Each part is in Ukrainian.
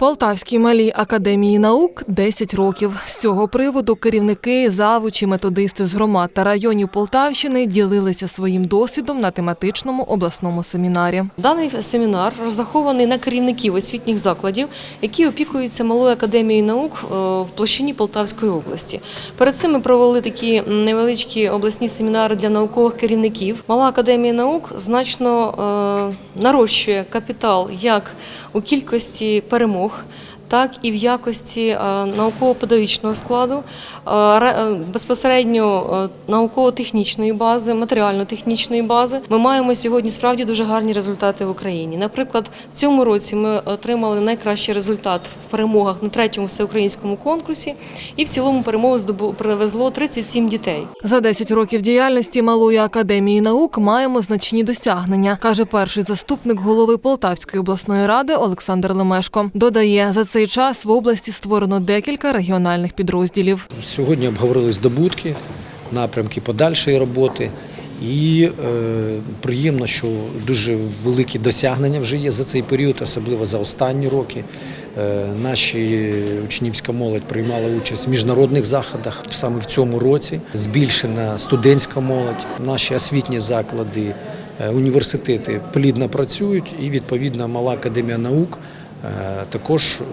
Полтавській малій академії наук 10 років. З цього приводу керівники, завучі, методисти з громад та районів Полтавщини ділилися своїм досвідом на тематичному обласному семінарі. Даний семінар розрахований на керівників освітніх закладів, які опікуються малою академією наук е, в площині Полтавської області. Перед цим ми провели такі невеличкі обласні семінари для наукових керівників. Мала академія наук значно е, нарощує капітал як у кількості перемог. dwóch Так і в якості е, науково-педагогічного складу, е, е, безпосередньо науково-технічної бази, матеріально-технічної бази. Ми маємо сьогодні справді дуже гарні результати в Україні. Наприклад, в цьому році ми отримали найкращий результат в перемогах на третьому всеукраїнському конкурсі, і в цілому перемогу привезло 37 дітей. За 10 років діяльності Малої академії наук маємо значні досягнення, каже перший заступник голови Полтавської обласної ради Олександр Лемешко. Додає, за цей час в області створено декілька регіональних підрозділів. Сьогодні обговорили здобутки, напрямки подальшої роботи. І е, приємно, що дуже великі досягнення вже є за цей період, особливо за останні роки. Е, наші учнівська молодь приймала участь в міжнародних заходах саме в цьому році. Збільшена студентська молодь, наші освітні заклади, е, університети плідно працюють, і відповідно мала академія наук також е,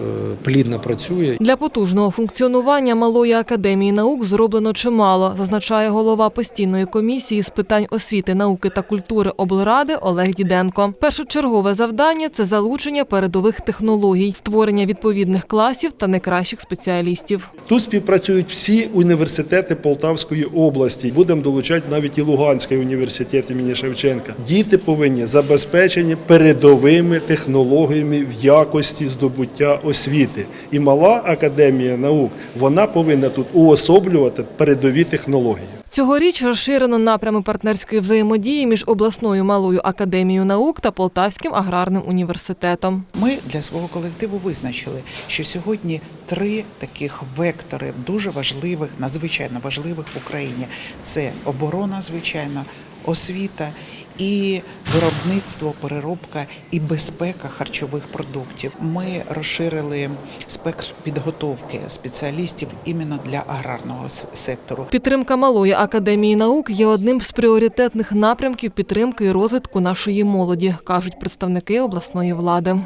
плідно працює. Для потужного функціонування Малої академії наук зроблено чимало, зазначає голова постійної комісії з питань освіти, науки та культури облради Олег Діденко. Першочергове завдання це залучення передових технологій, створення відповідних класів та найкращих спеціалістів. Тут співпрацюють всі університети Полтавської області. Будемо долучати навіть і Луганський університет імені Шевченка. Діти повинні забезпечені передовими технологіями в якості здобуття освіти. І мала академія наук вона повинна тут уособлювати передові технології. Цьогоріч розширено напрями партнерської взаємодії між обласною малою академією наук та Полтавським аграрним університетом. Ми для свого колективу визначили, що сьогодні три таких вектори дуже важливих, надзвичайно важливих в Україні: це оборона, звичайно, освіта і виробництво, переробка і безпека харчових продуктів. Ми розширили спектр підготовки спеціалістів іменно для аграрного сектору. Підтримка малої академії наук є одним з пріоритетних напрямків підтримки і розвитку нашої молоді, кажуть представники обласної влади.